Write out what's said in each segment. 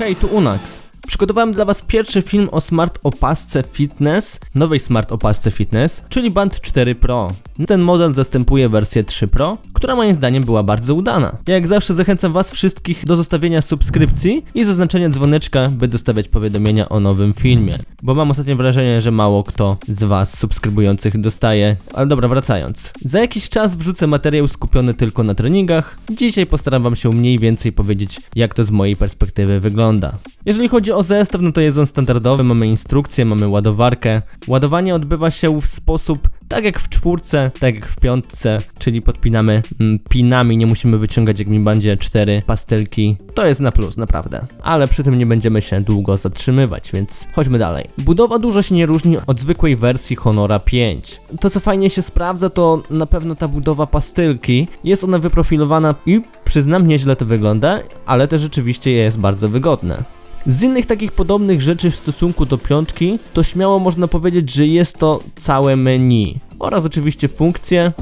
Hej, tu Unax. Przygotowałem dla Was pierwszy film o smart opasce fitness, nowej smart opasce fitness, czyli Band 4 Pro. Ten model zastępuje wersję 3 Pro, która moim zdaniem była bardzo udana. Ja jak zawsze zachęcam Was wszystkich do zostawienia subskrypcji i zaznaczenia dzwoneczka, by dostawiać powiadomienia o nowym filmie. Bo mam ostatnio wrażenie, że mało kto z Was subskrybujących dostaje. Ale dobra, wracając. Za jakiś czas wrzucę materiał skupiony tylko na treningach. Dzisiaj postaram Wam się mniej więcej powiedzieć, jak to z mojej perspektywy wygląda. Jeżeli chodzi o zestaw, no to jest on standardowy, mamy instrukcję, mamy ładowarkę. Ładowanie odbywa się w sposób tak jak w czwórce, tak jak w piątce, czyli podpinamy mm, pinami, nie musimy wyciągać jak mi bandzie 4 pastelki. To jest na plus, naprawdę. Ale przy tym nie będziemy się długo zatrzymywać, więc chodźmy dalej. Budowa dużo się nie różni od zwykłej wersji Honora 5. To co fajnie się sprawdza, to na pewno ta budowa pastylki. Jest ona wyprofilowana i przyznam, nieźle to wygląda, ale też rzeczywiście jest bardzo wygodne. Z innych takich podobnych rzeczy w stosunku do piątki, to śmiało można powiedzieć, że jest to całe menu oraz oczywiście funkcje.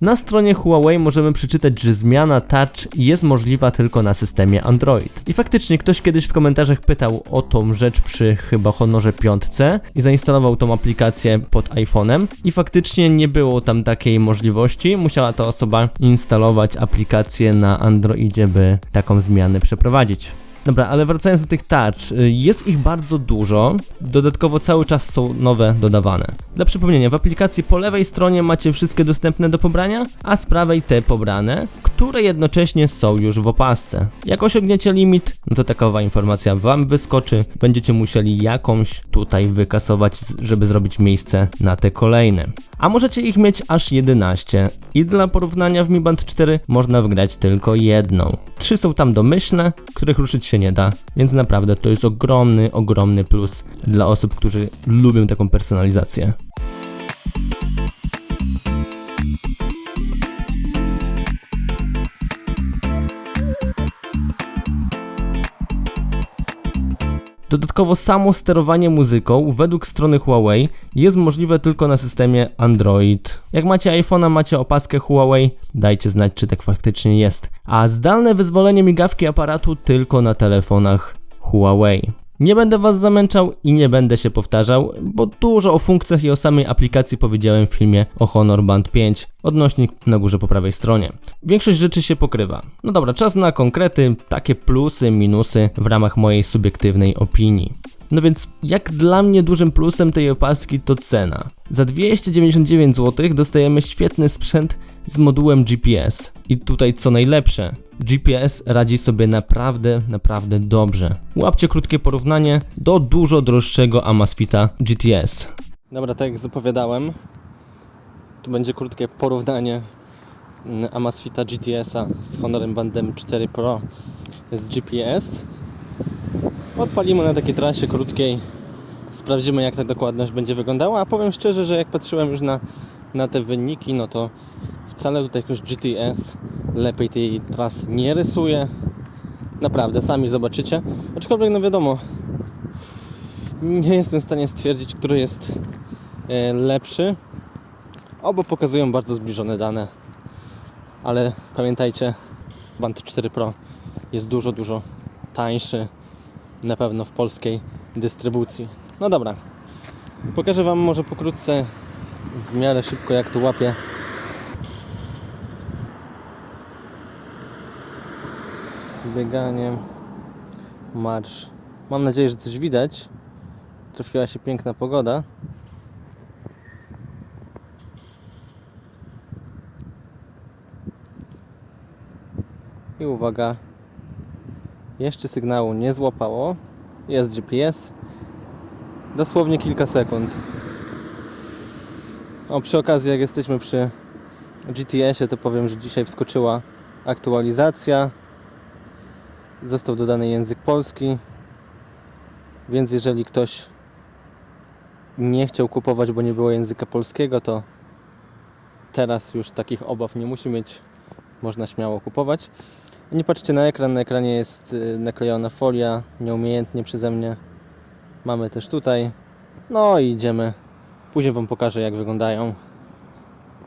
Na stronie Huawei możemy przeczytać, że zmiana Touch jest możliwa tylko na systemie Android. I faktycznie ktoś kiedyś w komentarzach pytał o tą rzecz przy chyba Honorze 5 i zainstalował tą aplikację pod iPhone'em i faktycznie nie było tam takiej możliwości. Musiała ta osoba instalować aplikację na Androidzie, by taką zmianę przeprowadzić. Dobra, ale wracając do tych touch, y, jest ich bardzo dużo, dodatkowo cały czas są nowe dodawane. Dla przypomnienia, w aplikacji po lewej stronie macie wszystkie dostępne do pobrania, a z prawej te pobrane, które jednocześnie są już w opasce. Jak osiągniecie limit, no to takowa informacja wam wyskoczy, będziecie musieli jakąś tutaj wykasować, żeby zrobić miejsce na te kolejne. A możecie ich mieć aż 11 i dla porównania w Mi Band 4 można wgrać tylko jedną. Trzy są tam domyślne, których ruszyć się nie da, więc naprawdę to jest ogromny, ogromny plus dla osób, którzy lubią taką personalizację. Dodatkowo samo sterowanie muzyką według strony Huawei jest możliwe tylko na systemie Android. Jak macie iPhone'a, macie opaskę Huawei, dajcie znać czy tak faktycznie jest. A zdalne wyzwolenie migawki aparatu tylko na telefonach Huawei. Nie będę Was zamęczał i nie będę się powtarzał, bo dużo o funkcjach i o samej aplikacji powiedziałem w filmie o Honor Band 5, odnośnik na górze po prawej stronie. Większość rzeczy się pokrywa. No dobra, czas na konkrety, takie plusy, minusy w ramach mojej subiektywnej opinii. No więc jak dla mnie dużym plusem tej opaski to cena. Za 299 zł dostajemy świetny sprzęt z modułem GPS. I tutaj co najlepsze, GPS radzi sobie naprawdę, naprawdę dobrze. Łapcie krótkie porównanie do dużo droższego Amazfita GTS. Dobra, tak jak zapowiadałem, tu będzie krótkie porównanie mm, Amazfita GTS-a z Honorem Bandem 4 Pro z GPS. Odpalimy na takiej trasie krótkiej, sprawdzimy jak ta dokładność będzie wyglądała, a powiem szczerze, że jak patrzyłem już na, na te wyniki, no to wcale tutaj jakoś GTS lepiej tej trasy nie rysuje. Naprawdę, sami zobaczycie. Aczkolwiek, no wiadomo, nie jestem w stanie stwierdzić, który jest e, lepszy. Oba pokazują bardzo zbliżone dane, ale pamiętajcie, Band 4 Pro jest dużo, dużo tańszy na pewno w polskiej dystrybucji. No dobra, pokażę Wam może pokrótce w miarę szybko jak to łapie bieganie, marsz. Mam nadzieję, że coś widać. Trafiła się piękna pogoda. I uwaga, jeszcze sygnału nie złapało. Jest GPS. Dosłownie kilka sekund. O, przy okazji, jak jesteśmy przy GTS-ie, to powiem, że dzisiaj wskoczyła aktualizacja został dodany język polski więc jeżeli ktoś nie chciał kupować, bo nie było języka polskiego, to teraz już takich obaw nie musi mieć. Można śmiało kupować. Nie patrzcie na ekran, na ekranie jest y, naklejona folia, nieumiejętnie przeze mnie. Mamy też tutaj. No i idziemy Później Wam pokażę jak wyglądają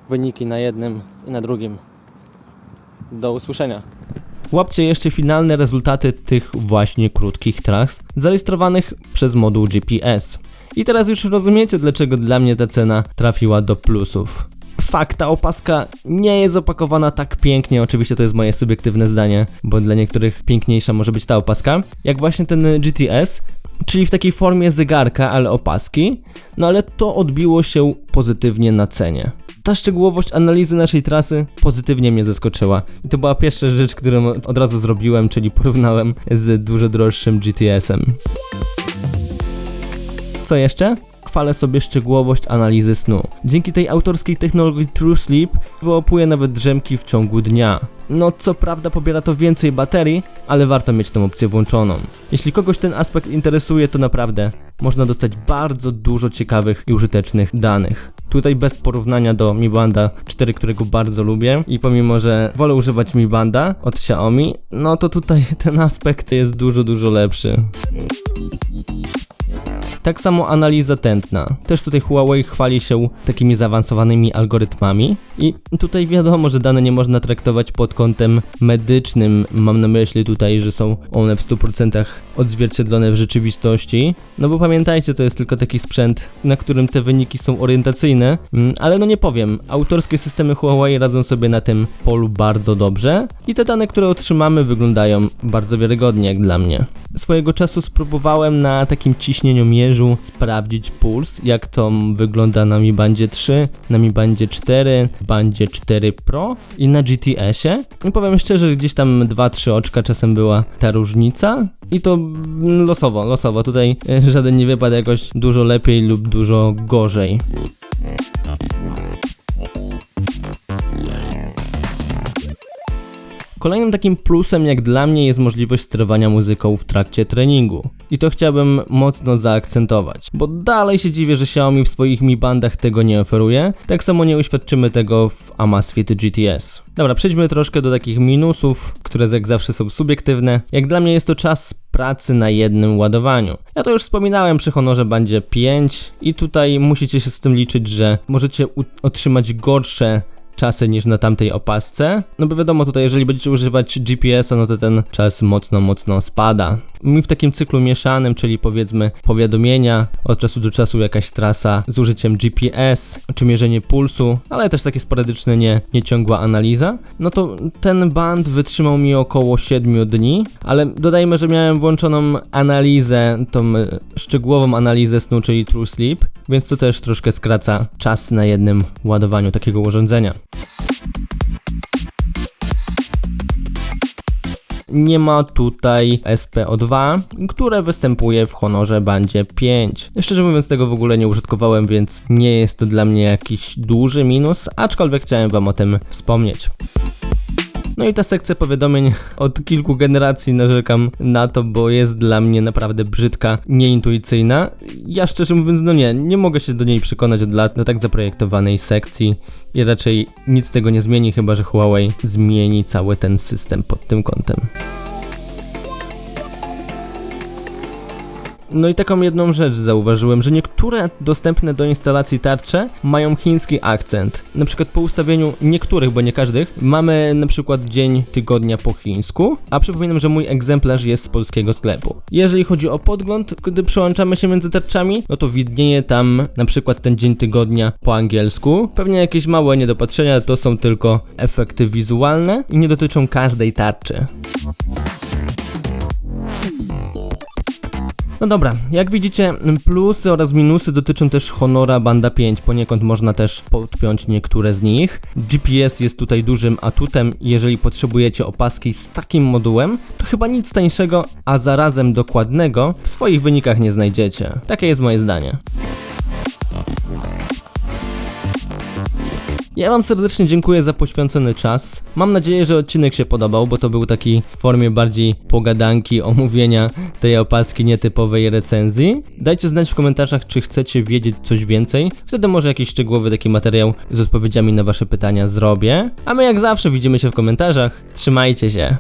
wyniki na jednym i na drugim. Do usłyszenia. Łapcie jeszcze finalne rezultaty tych właśnie krótkich tras zarejestrowanych przez moduł GPS. I teraz już rozumiecie, dlaczego dla mnie ta cena trafiła do plusów. Fakt, ta opaska nie jest opakowana tak pięknie, oczywiście to jest moje subiektywne zdanie, bo dla niektórych piękniejsza może być ta opaska, jak właśnie ten GTS, czyli w takiej formie zegarka, ale opaski, no ale to odbiło się pozytywnie na cenie. Ta szczegółowość analizy naszej trasy pozytywnie mnie zaskoczyła. I to była pierwsza rzecz, którą od razu zrobiłem, czyli porównałem z dużo droższym GTS-em. Co jeszcze? Chwalę sobie szczegółowość analizy snu. Dzięki tej autorskiej technologii True Sleep wyłapuje nawet drzemki w ciągu dnia. No co prawda pobiera to więcej baterii, ale warto mieć tę opcję włączoną. Jeśli kogoś ten aspekt interesuje, to naprawdę można dostać bardzo dużo ciekawych i użytecznych danych. Tutaj bez porównania do Mi Banda 4, którego bardzo lubię i pomimo, że wolę używać Mi Banda od Xiaomi, no to tutaj ten aspekt jest dużo, dużo lepszy. Tak samo analiza tętna. Też tutaj Huawei chwali się takimi zaawansowanymi algorytmami i tutaj wiadomo, że dane nie można traktować pod kątem medycznym. Mam na myśli tutaj, że są one w 100% odzwierciedlone w rzeczywistości. No bo pamiętajcie, to jest tylko taki sprzęt, na którym te wyniki są orientacyjne, mm, ale no nie powiem, autorskie systemy Huawei radzą sobie na tym polu bardzo dobrze i te dane, które otrzymamy wyglądają bardzo wiarygodnie jak dla mnie. Swojego czasu spróbowałem na takim ciśnieniomierzu sprawdzić puls, jak to wygląda na Mi Bandzie 3, na Mi Bandzie 4, Bandzie 4 Pro i na GTS-ie. I powiem szczerze, że gdzieś tam 2-3 oczka czasem była ta różnica. I to mm, losowo, losowo. Tutaj e, żaden nie wypadł jakoś dużo lepiej lub dużo gorzej. Kolejnym takim plusem jak dla mnie jest możliwość sterowania muzyką w trakcie treningu. I to chciałbym mocno zaakcentować, bo dalej się dziwię, że Xiaomi w swoich Mi Bandach tego nie oferuje, tak samo nie uświadczymy tego w Amazfit GTS. Dobra, przejdźmy troszkę do takich minusów, które jak zawsze są subiektywne. Jak dla mnie jest to czas pracy na jednym ładowaniu. Ja to już wspominałem przy Honorze Bandzie 5 i tutaj musicie się z tym liczyć, że możecie otrzymać gorsze czasy niż na tamtej opasce. No bo wiadomo tutaj, jeżeli będziecie używać GPS-a, no to ten czas mocno, mocno spada. Mi w takim cyklu mieszanym, czyli powiedzmy powiadomienia, od czasu do czasu jakaś trasa z użyciem GPS, czy mierzenie pulsu, ale też takie sporadyczne, nie, nieciągła analiza, no to ten band wytrzymał mi około 7 dni, ale dodajmy, że miałem włączoną analizę, tą e, szczegółową analizę snu, czyli True Sleep, więc to też troszkę skraca czas na jednym ładowaniu takiego urządzenia. nie ma tutaj SPO2, które występuje w Honorze Bandzie 5. Szczerze mówiąc tego w ogóle nie użytkowałem, więc nie jest to dla mnie jakiś duży minus, aczkolwiek chciałem wam o tym wspomnieć. No i ta sekcja powiadomień od kilku generacji narzekam na to, bo jest dla mnie naprawdę brzydka, nieintuicyjna. Ja szczerze mówiąc, no nie, nie mogę się do niej przekonać od lat do tak zaprojektowanej sekcji i raczej nic tego nie zmieni, chyba że Huawei zmieni cały ten system pod tym kątem. No i taką jedną rzecz zauważyłem, że niektóre dostępne do instalacji tarcze mają chiński akcent. Na przykład po ustawieniu niektórych, bo nie każdych, mamy na przykład dzień tygodnia po chińsku, a przypominam, że mój egzemplarz jest z polskiego sklepu. Jeżeli chodzi o podgląd, gdy przełączamy się między tarczami, no to widnieje tam na przykład ten dzień tygodnia po angielsku. Pewnie jakieś małe niedopatrzenia, to są tylko efekty wizualne i nie dotyczą każdej tarczy. No dobra, jak widzicie, plusy oraz minusy dotyczą też Honora Banda 5, poniekąd można też podpiąć niektóre z nich. GPS jest tutaj dużym atutem, jeżeli potrzebujecie opaski z takim modułem, to chyba nic tańszego, a zarazem dokładnego w swoich wynikach nie znajdziecie. Takie jest moje zdanie. Ja Wam serdecznie dziękuję za poświęcony czas. Mam nadzieję, że odcinek się podobał, bo to był taki w formie bardziej pogadanki, omówienia tej opaski nietypowej recenzji. Dajcie znać w komentarzach, czy chcecie wiedzieć coś więcej. Wtedy może jakiś szczegółowy taki materiał z odpowiedziami na Wasze pytania zrobię. A my jak zawsze widzimy się w komentarzach. Trzymajcie się.